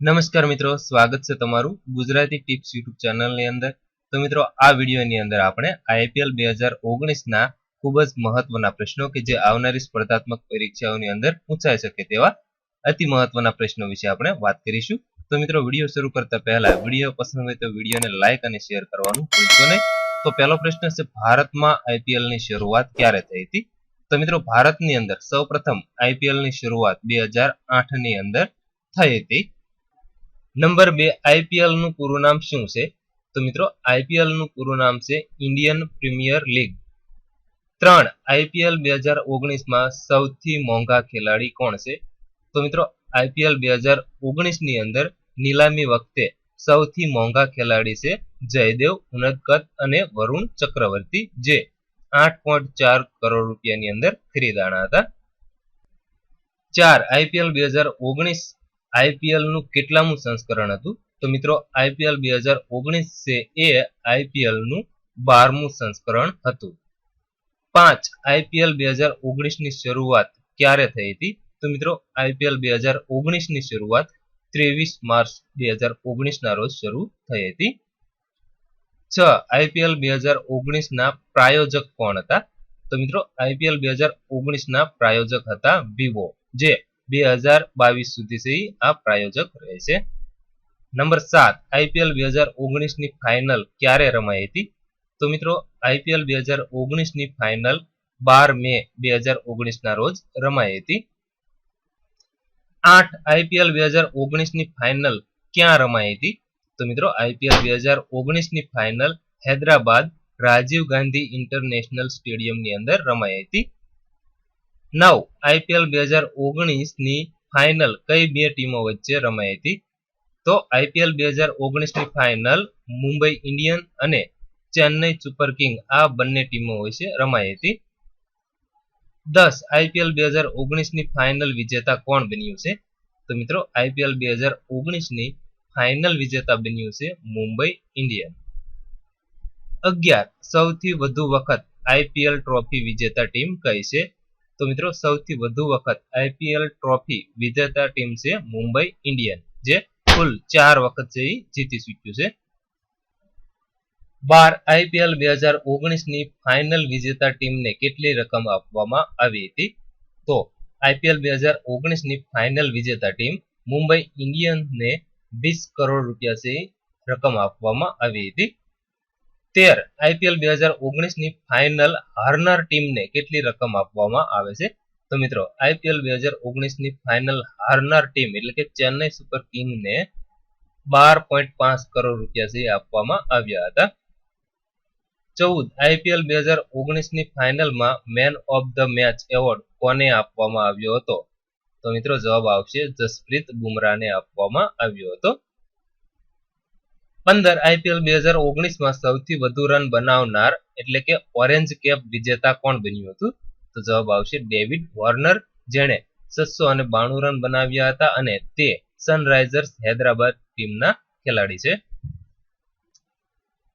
નમસ્કાર મિત્રો, સ્વાગત છે તમારું ગુજરાતી ટિપ્સ યુટ્યુબ ચેનલની અંદર. તો મિત્રો, આ વિડીયોની અંદર આપણે આઈપીએલ બે હજાર ઓગણીસના ખૂબ જ મહત્વના પ્રશ્નો કે જે આવનારી સ્પર્ધાત્મક પરીક્ષાઓની અંદર પૂછાઈ શકે તેવા અતિ મહત્વના પ્રશ્નો વિશે આપણે વાત કરીશું. તો મિત્રો, વીડિયો શરૂ કરતા પહેલા, વીડિયો પસંદ હોય તો વિડીયોને લાઇક અને શેર કરવાનું ભૂલશો નહીં. તો પહેલો પ્રશ્ન છે, ભારતમાં આઈપીએલની શરૂઆત ક્યારે થઈ હતી? તો મિત્રો, ભારતની અંદર સૌપ્રથમ આઈપીએલની શરૂઆત બે હજાર આઠની અંદર થઈ હતી. નંબર બે, આઈપીએલનું પૂરું નામ શું છે? તો મિત્રો, આઈપીએલનું પૂરું નામ છે ઇન્ડિયન પ્રીમિયર લીગ. ત્રણ, આઈપીએલ બે હજાર ઓગણીસમાં સૌથી મોંઘા ખેલાડી કોણ છે? તો મિત્રો, આઈપીએલ બે હજાર ઓગણીસની અંદર નીલામી વખતે સૌથી મોંઘા ખેલાડી છે જયદેવ ઉનદકત અને વરુણ ચક્રવર્તી જે આઠ પોઈન્ટ ચાર કરોડ રૂપિયાની અંદર ખરીદાણા હતા. ચાર, આઈપીએલ બે હજાર ઓગણીસ આઈપીએલનું કેટલામું સંસ્કરણ હતું? તો મિત્રો, આઈપીએલ બે હજાર ઓગણીસ છે એ આઈપીએલનું બારમું સંસ્કરણ હતું. પાંચ, આઈપીએલ બે હજાર ઓગણીસની શરૂઆત ક્યારે થઈ હતી? તો મિત્રો, આઈપીએલ બે હજાર ઓગણીસની શરૂઆત ત્રેવીસ માર્ચ બે હજાર ઓગણીસ ના રોજ શરૂ થઈ હતી. છ, આઈપીએલ બે હજાર ઓગણીસ ના પ્રાયોજક કોણ હતા? તો મિત્રો, આઈપીએલ બે હજાર ઓગણીસ ના પ્રાયોજક હતા વિવો, જે બે હજાર બાવીસ આ પ્રાયોજક રહેશે નંબર સાત આઈપીએલ બે હજાર ઓગણીસની ફાઇનલ ક્યારે રમાઈ હતી? તો મિત્રો આઈપીએલ બે હજાર ફાઇનલ બાર મે બે હજાર રોજ રમાઈ હતી. આઠ આઈપીએલ બે હજાર ફાઇનલ ક્યાં રમાઈ હતી? તો મિત્રો આઈપીએલ બે હજાર ઓગણીસની ફાઇનલ હૈદરાબાદ રાજીવ ગાંધી ઇન્ટરનેશનલ સ્ટેડિયમની અંદર રમાઈ હતી. નવ આઈપીએલ બે હજાર ઓગણીસની ફાઇનલ કઈ બે ટીમો વચ્ચે રમાઈ હતી? તો આઈપીએલ બે હજાર ઓગણીસની ફાઇનલ મુંબઈ ઇન્ડિયન અને ચેન્નઈ સુપર કિંગ આ બંને ટીમો વચ્ચે રમાઈ હતી. દસ આઈપીએલ બે હજાર ઓગણીસની ફાઇનલ વિજેતા કોણ બન્યું છે? તો મિત્રો આઈપીએલ બે હજાર ઓગણીસની ફાઇનલ વિજેતા બન્યું છે મુંબઈ ઇન્ડિયન. અગિયાર, સૌથી વધુ વખત આઈપીએલ ટ્રોફી વિજેતા ટીમ કઈ છે? તો મિત્રો સૌથી વધુ વખત આઈપીએલ ટ્રોફી વિજેતા ટીમ છે મુંબઈ ઇન્ડિયન, જે કુલ ચાર વખત છે એ જીતી ચૂક્યું છે. બાર આઈપીએલ બે હજાર ઓગણીસની ફાઇનલ વિજેતા ટીમને કેટલી રકમ આપવામાં આવી હતી? તો આઈપીએલ બે હજાર ઓગણીસની ફાઇનલ વિજેતા ટીમ મુંબઈ ઇન્ડિયન્સને વીસ કરોડ રૂપિયા છે રકમ આપવામાં આવી હતી. તેર આઈપીએલ બે હજાર ઓગણીસની ફાઇનલ હારનાર ટીમને કેટલી રકમ આપવામાં આવે છે? તો મિત્રો, આઈપીએલ બે હજાર ઓગણીસની ફાઇનલ હારનાર ટીમ એટલે કે ચેન્નઈ સુપર કિંગને બાર પોઈન્ટ પાંચ કરોડ રૂપિયા જે આપવામાં આવ્યા હતા. ચૌદ, આઈપીએલ બે હજાર ઓગણીસની ફાઇનલમાં man of the match award કોને આપવામાં આવ્યો હતો? તો મિત્રો, જવાબ આવશે જસપ્રીત બુમરાને આપવામાં આવ્યો હતો. પંદર આઈપીએલ બે હજાર ઓગણીસમાં સૌથી વધુ રન બનાવનાર એટલે કે ઓરેન્જ કેપ વિજેતા કોણ બન્યું હતું? તો જવાબ આવશે ડેવિડ વોર્નર, જેણે છસો અને બાણું રન બનાવ્યા હતા અને તે સનરાઇઝર્સ હૈદરાબાદ ટીમના ખેલાડી છે.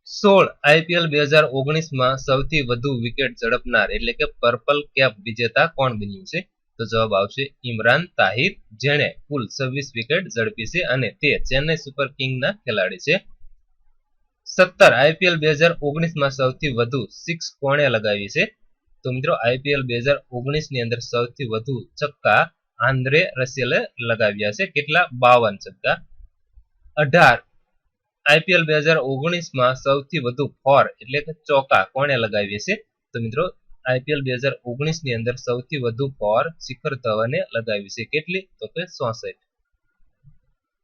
સોળ આઈપીએલ બે હજાર ઓગણીસમાં સૌથી વધુ વિકેટ ઝડપનાર એટલે કે પર્પલ કેપ વિજેતા કોણ બન્યું છે? તો જવાબ આવશે ઇમરાન તાહિર, જેણે કુલ છવ્વીસ વિકેટ ઝડપી છે અને તે ચેન્નઈ સુપર કિંગના ખેલાડી છે. સત્તર આઈપીએલ બે હજાર ઓગણીસમાં સૌથી વધુ સિક્સ કોણે લગાવી છે? તો મિત્રો, આઈપીએલ બે હજાર ઓગણીસની અંદર સૌથી વધુ છક્કા આંદ્રે રસેલે લગાવ્યા છે. કેટલા? બાવન છક્કા. અઢાર આઈપીએલ બે હજાર ઓગણીસમાં સૌથી વધુ ફોર એટલે કે ચોકા કોણે લગાવી છે? તો મિત્રો, આઈપીએલ બે હજાર ઓગણીસની અંદર સૌથી વધુ ફોર શિખર ધવને લગાવી છે. કેટલી? તો કે ચોસઠ.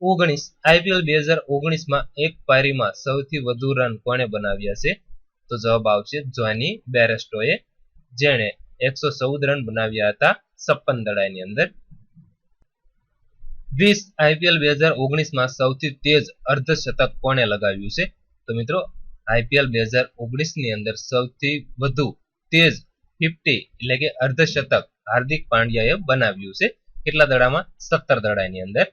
ઓગણીસ આઈપીએલ બે હજાર ઓગણીસમાં એક પારીમાં સૌથી વધુ રન કોણે બનાવ્યા છે? તો જવાબ આવશે જોની બેરેસ્ટોએ, જેણે એકસો ચૌદ રન બનાવ્યા હતા છપ્પન દડાની અંદર. વીસ આઈપીએલ બે હજાર ઓગણીસમાં સૌથી તેજ અર્ધશતક કોણે લગાવ્યું છે? તો મિત્રો આઈપીએલ બે હજાર ઓગણીસની અંદર સૌથી વધુ તેજ ફિફ્ટી એટલે કે અર્ધશતક હાર્દિક પાંડ્યાએ બનાવ્યું છે. કેટલા દડામાં? સત્તર દડાની અંદર.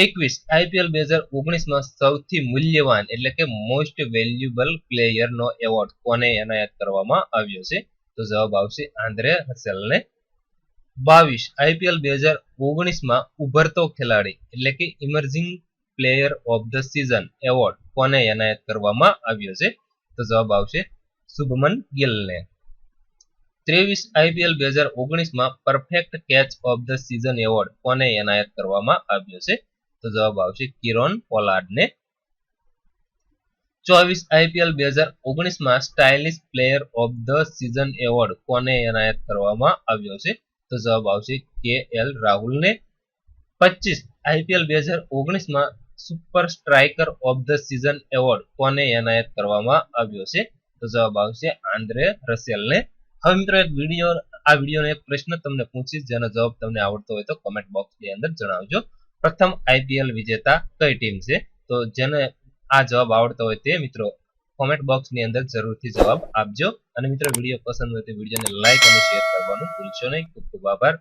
એકવીસ. આઈપીએલ બે હજાર ઓગણીસમાં સૌથી મૂલ્યવાન એટલે કે મોસ્ટ વેલ્યુબલ પ્લેયરનો એવોર્ડ કોને એનાયત કરવામાં આવ્યો છે? તો જવાબ આવશે આંદ્રે હસેલને. બાવીસ. આઈપીએલ બે હજાર ઓગણીસમાં ઉભરતો ખેલાડી એટલે કે emerging player of the season award કોને એનાયત કરવામાં આવ્યો છે? તો જવાબ આવશે શુભમન ગિલને. ત્રેવીસ. આઈપીએલ બે હજાર ઓગણીસમાં perfect catch of the season award કોને એનાયત કરવામાં આવ્યો છે? તો જવાબ આવશે કિરોન પોલાર્ડને ચોવીસ આઈપીએલ બે હજાર ઓગણીસમાં stylish player of the season award કોને એનાયત કરવામાં આવ્યો છે? તો જવાબ આવશે કે એલ રાહુલને. પચીસ આઈપીએલ બે હજાર ઓગણીસમાં super striker of the season award કોને એનાયત કરવામાં આવ્યો છે? તો જવાબ આવશે આંદ્રે રસેલને હવે મિત્રો એક વીડિયો, આ વિડીયોનો એક પ્રશ્ન તમને પૂછીશ, જેનો જવાબ તમને આવડતો હોય તો કમેન્ટ બોક્સની અંદર જણાવજો. પ્રથમ આઈપીએલ વિજેતા કઈ ટીમ છે? તો જેને આ જવાબ આવડતો હોય તે મિત્રો કોમેન્ટ બોક્સની અંદર જરૂરથી જવાબ આપજો. અને મિત્રો વીડિયો પસંદ હોય તો વિડીયોને લાઈક અને શેર કરવાનું ભૂલશો નહીં. ખૂબ ખૂબ આભાર.